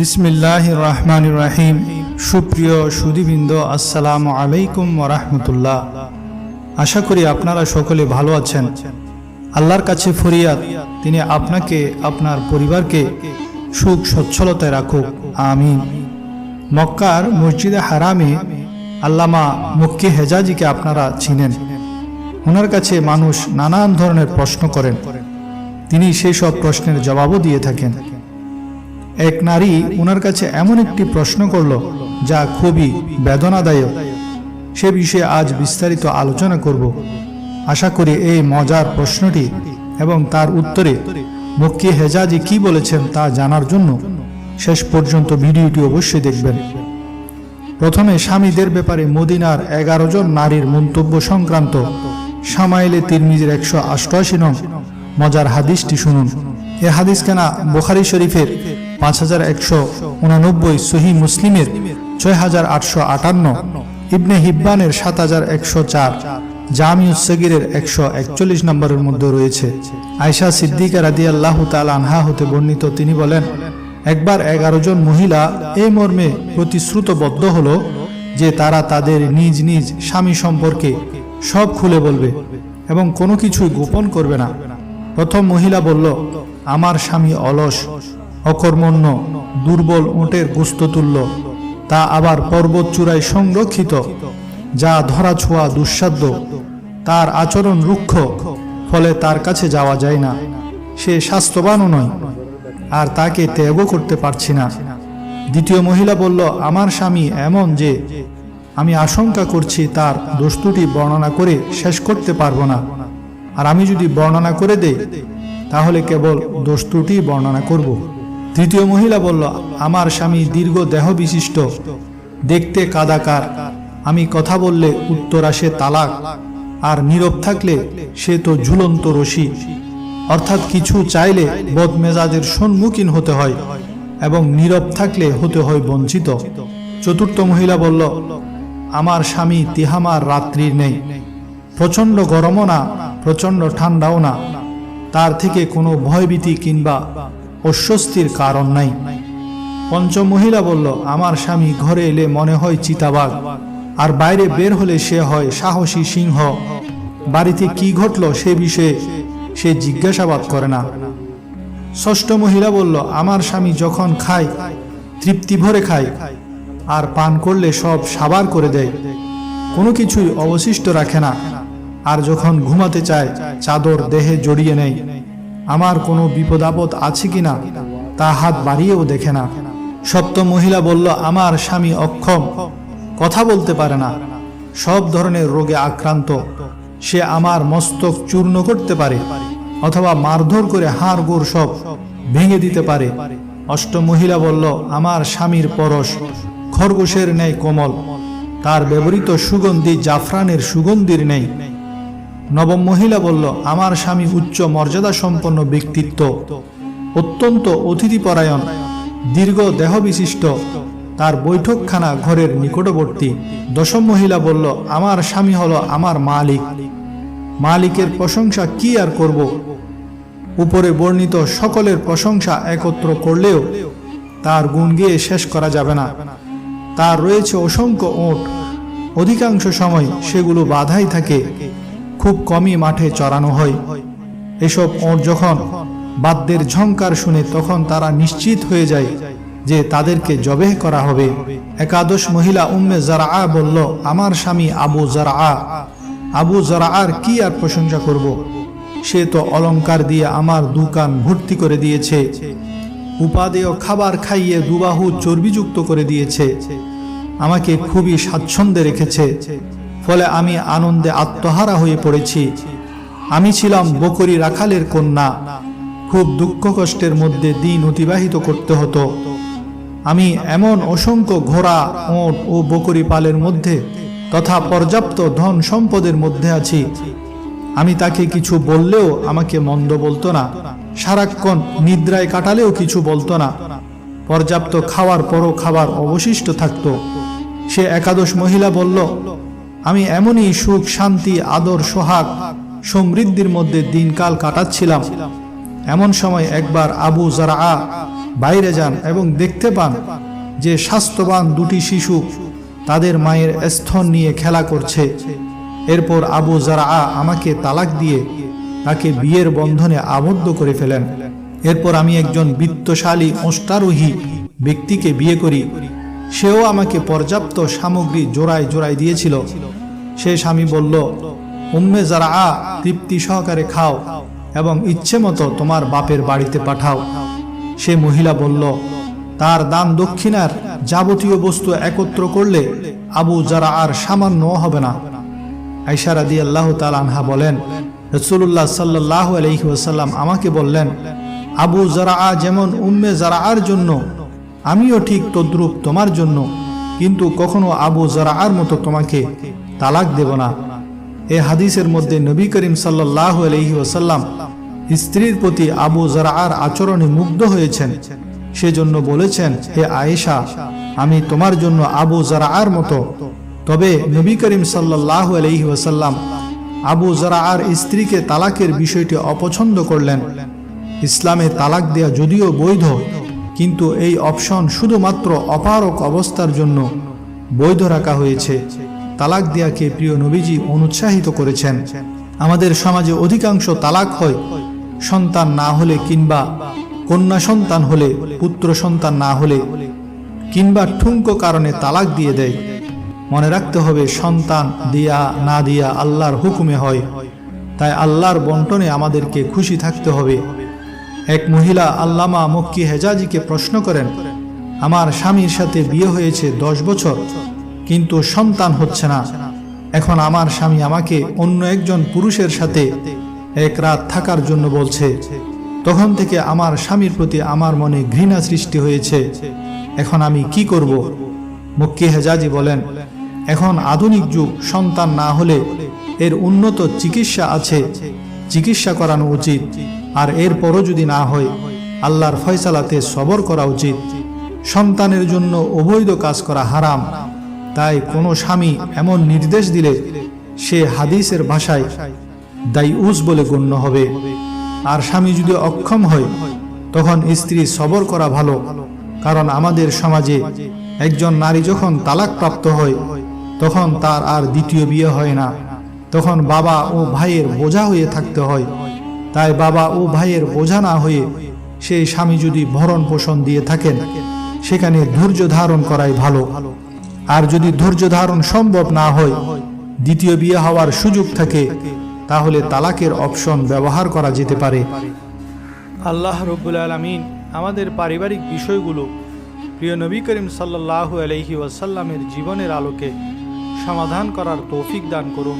বিসমিল্লাহ রহমান রাহিম সুপ্রিয় সুদীবৃন্দ আসসালামু আলাইকুম ওরহমতুল্লাহ আশা করি আপনারা সকলে ভালো আছেন। আল্লাহর কাছে ফরিয়াদ, তিনি আপনাকে, আপনার পরিবারকে সুখ, সচ্ছলতায় রাখুক। আমিন। মক্কার মসজিদে হারামে আল্লামা মুক্কি হেজাজিকে আপনারা চিনেন। ওনার কাছে মানুষ নানান ধরনের প্রশ্ন করেন। তিনি সেই সব প্রশ্নের জবাবও দিয়ে থাকেন। এক নারী ওনার কাছে এমন একটি প্রশ্ন করল যা খুবই বেদনাদায়ক। সে বিষয়ে আজ বিস্তারিত আলোচনা করব। আশা করি এই মজার প্রশ্নটি এবং তার উত্তরে মক্কি হেজাজি কি বলেছেন তা জানার জন্য শেষ পর্যন্ত ভিডিওটি অবশ্যই দেখবেন। প্রথমে স্বামীদের ব্যাপারে মদিনার এগারো জন নারীর মন্তব্য সংক্রান্ত সামাইলে তিরমিজের একশো অষ্টআশি নং মজার হাদিসটি শুনুন। এ হাদিস কেনা বোখারি শরীফের পাঁচ হাজার একশো উনানব্বই সহি মুসলিমের ছয় হাজার আটশো আটান্ন, ইবনে হিব্বানের সাত হাজার একশো চার, জামিউ সগিরের একশো একচল্লিশ নম্বরের মধ্যে রয়েছে। আয়সা সিদ্দিকা রাদি আল্লাহ তাল আনহা হতে বর্ণিত তিনি বলেন, একবার এগারো জন মহিলা এই মর্মে প্রতিশ্রুতবদ্ধ হলো যে তারা তাদের নিজ নিজ স্বামী সম্পর্কে সব খুলে বলবে এবং কোনো কিছুই গোপন করবে না। প্রথম মহিলা বলল, আমার স্বামী অলস অকর্মণ্য, দুর্বল উঁটের গুস্ততুল্য তা আবার পর্বত চূড়ায় সংরক্ষিত, যা ধরা ছোঁয়া দুঃসাধ্য। তার আচরণ রুক্ষ, ফলে তার কাছে যাওয়া যায় না। সে স্বাস্থ্যবানও নয়, আর তাকে ত্যাগও করতে পারছি না। দ্বিতীয় মহিলা বলল, আমার স্বামী এমন যে, আমি আশঙ্কা করছি তার দোস্তুটি বর্ণনা করে শেষ করতে পারব না। আর আমি যদি বর্ণনা করে দেই, তাহলে কেবল দোস্তুটি বর্ণনা করব। তৃতীয় মহিলা বলল, আমার স্বামী দীর্ঘ দেহ বিশিষ্ট দেখতে কাদাকার। আমি কথা বললে উত্তর আসে তালাক। আর নীরব থাকলে সে তো ঝুলন্ত রশি। অর্থাৎ কিছু চাইলে বদমেজাজের সম্মুখীন হতে হয় এবং নীরব থাকলে হতে হয় বঞ্চিত। চতুর্থ মহিলা বলল, আমার স্বামী তিহামার রাত্রির নেই। প্রচণ্ড গরমও না, প্রচণ্ড ঠান্ডাও না। তার থেকে কোনো ভয়ভীতি কিংবা অস্বস্তির কারণ নাই। পঞ্চম মহিলা বলল, আমার স্বামী ঘরে এলে মনে হয় চিতাবাঘ, আর বাইরে বের হলে সে হয় সাহসী সিংহ। বাড়িতে কি ঘটল সে বিষয়ে সে জিজ্ঞাসাবাদ করে না। ষষ্ঠ মহিলা বলল, আমার স্বামী যখন খায়, তৃপ্তি ভরে খায়, আর পান করলে সব সাবার করে দেয়। কোনো কিছুই অবশিষ্ট রাখে না, আর যখন ঘুমাতে চায়, চাদর দেহে জড়িয়ে নেয়। আমার কোনো বিপদ আপদ আছে কিনা, তা হাত বাড়িয়েও দেখে না। সপ্তম মহিলা বলল, আমার স্বামী অক্ষম, কথা বলতে পারে না। সব ধরনের রোগে আক্রান্ত। সে আমার মস্তক চূর্ণ করতে পারে, অথবা মারধর করে হাড় গোড় সব ভেঙে দিতে পারে। অষ্টম মহিলা বলল, আমার স্বামীর পরশ খরগোশের ন্যায় কোমল। তার ব্যবহৃত সুগন্ধি জাফরানের সুগন্ধির নেই। নবম মহিলা বলল, আমার স্বামী উচ্চ মর্যাদা সম্পন্ন ব্যক্তিত্ব, অত্যন্ত অতিথিপরায়ণ, দীর্ঘ দেহ বিশিষ্ট তার বৈঠকখানা ঘরের নিকটবর্তী। দশম মহিলা বলল, আমার স্বামী হলো আমার মালিক। মালিকের প্রশংসা কি আর করব? উপরে বর্ণিত সকলের প্রশংসা একত্র করলেও তার গুণ গিয়ে শেষ করা যাবে না। তার রয়েছে অসংখ্য ওট। অধিকাংশ সময় সেগুলো বাধাই থাকে। খুব কমই মাঠে চড়ানো হয়। এসব ওট যখন বাদ্যের ঝংকার শুনে তখন তারা নিশ্চিত হয়ে যায় যে তাদেরকে জবেহ করা হবে। একাদশ মহিলা উম্মে জারা বলল, আমার স্বামী আবু জারা আবু জারার কি আর প্রশংসা করব। সে তো অলংকার দিয়ে আমার দুকান ভর্তি করে দিয়েছে। উপাদেয় খাবার খাইয়ে দুবাহু চর্বিযুক্ত করে দিয়েছে। আমাকে খুবই স্বাচ্ছন্দ্যে রেখেছে। ফলে আমি আনন্দে আত্মহারা হয়ে পড়েছি। আমি ছিলাম বকরি রাখালের কন্যা। খুব দুঃখ কষ্টের মধ্যে দিন অতিবাহিত করতে হতো। আমি এমন অসংখ্য ঘোড়া, ওঁট ও বকরি পালের মধ্যে তথা পর্যাপ্ত ধন সম্পদের মধ্যে আছি। আমি তাকে কিছু বললেও আমাকে মন্দ বলতো না। সারাক্ষণ নিদ্রায় কাটালেও কিছু বলতো না। পর্যাপ্ত খাওয়ার পরও খাবার অবশিষ্ট থাকতো। সে একাদশ মহিলা বলল আমি এমনই সুখ, শান্তি, আদর, সোহাগ সমৃদ্ধির মধ্যে দিনকাল কাটাচ্ছিলাম। এমন সময় একবার আবু জারা বাইরে যান এবং দেখতে পান যে স্বাস্থ্যবান দুটি শিশু তাদের মায়ের স্থন নিয়ে খেলা করছে। এরপর আবু জারা আমাকে তালাক দিয়ে তাকে বিয়ের বন্ধনে আবদ্ধ করে ফেলেন। এরপর আমি একজন বিত্তশালী, অষ্টারোহী ব্যক্তিকে বিয়ে করি। সেও আমাকে পর্যাপ্ত সামগ্রী জোড়ায় জোড়ায় দিয়েছিল। সে স্বামী বলল, উম্মে যারা আ তৃপ্তি সহকারে খাও এবং ইচ্ছে মতো তোমার বাপের বাড়িতে পাঠাও। সে মহিলা বলল, তার দান দক্ষিণার যাবতীয় বস্তু একত্র করলে আবু যারা আর সামান্য হবে না। আইসা রাদি আল্লাহ আনহা বলেন রসুল্লাহ সাল্লাহ আলহি আমাকে বললেন, আবু জারা যেমন উম্মে জারাআর জন্য আমিও ঠিক তদ্রূপ তোমার জন্য, কিন্তু কখনো আবু জারাআর মতো তোমাকে তালাক দেব না। এ হাদিসের মধ্যে নবী করিম সাল্লাহ আলহি ওসাল্লাম স্ত্রীর প্রতি আবু জারাআর আচরণে মুগ্ধ হয়েছেন। সেজন্য বলেছেন, হে আয়েশা, আমি তোমার জন্য আবু জারাআর মতো। তবে নবী করিম সাল্লাহ আলহি ওসাল্লাম আবু জারাআর স্ত্রীকে তালাকের বিষয়টি অপছন্দ করলেন। ইসলামে তালাক দেয়া যদিও বৈধ কিন্তু এই অপশন শুধুমাত্র অপারক অবস্থার জন্য বৈধ রাখা হয়েছে। তালাক দেয়াকে প্রিয় নবীজি অনুৎসাহিত করেছেন। আমাদের সমাজে অধিকাংশ তালাক হয় সন্তান না হলে কিংবা কন্যা সন্তান হলে পুত্র সন্তান না হলে কিংবা ঠুঙ্কো কারণে তালাক দিয়ে দেয়। মনে রাখতে হবে সন্তান দিয়া না দিয়া আল্লাহর হুকুমে হয়। তাই আল্লাহর বন্টনে আমাদেরকে খুশি থাকতে হবে। এক মহিলা আল্লামা মক্কি হেজাজিকে প্রশ্ন করেন, আমার স্বামীর সাথে বিয়ে হয়েছে দশ বছর, কিন্তু সন্তান হচ্ছে না। এখন আমার স্বামী আমাকে অন্য একজন পুরুষের সাথে এক রাত থাকার জন্য বলছে, তখন থেকে আমার স্বামীর প্রতি আমার মনে ঘৃণা সৃষ্টি হয়েছে। এখন আমি কি করব? মক্কি হেজাজি বলেন, এখন আধুনিক যুগ, সন্তান না হলে এর উন্নত চিকিৎসা আছে। চিকিৎসা করানো উচিত। আর এরপরও যদি না হয়, আল্লাহর ফয়সালাতে সবর করা উচিত। সন্তানের জন্য অবৈধ কাজ করা হারাম। তাই কোনো স্বামী এমন নির্দেশ দিলে সে হাদিসের ভাষায় দাইউস বলে গণ্য হবে। আর স্বামী যদি অক্ষম হয়, তখন স্ত্রী সবর করা ভালো। কারণ আমাদের সমাজে একজন নারী যখন তালাক প্রাপ্ত হয়, তখন তার আর দ্বিতীয় বিয়ে হয় না। তখন বাবা ও ভাইয়ের বোঝা হয়ে থাকতে হয়। তাই বাবা ও ভাইয়ের বোঝা না হয়ে সেই স্বামী যদি ভরণ পোষণ দিয়ে থাকেন, সেখানে ধৈর্য ধারণ করাই ভালো। আর যদি ধৈর্য ধারণ সম্ভব না হয়, দ্বিতীয় বিয়ে হওয়ার সুযোগ থাকে, তাহলে তালাকের অপশন ব্যবহার করা যেতে পারে। আল্লাহ রব্বুল আলমিন আমাদের পারিবারিক বিষয়গুলো প্রিয় নবী করিম সাল্লাহ আলহি ওয়াসাল্লামের জীবনের আলোকে সমাধান করার তৌফিক দান করুন।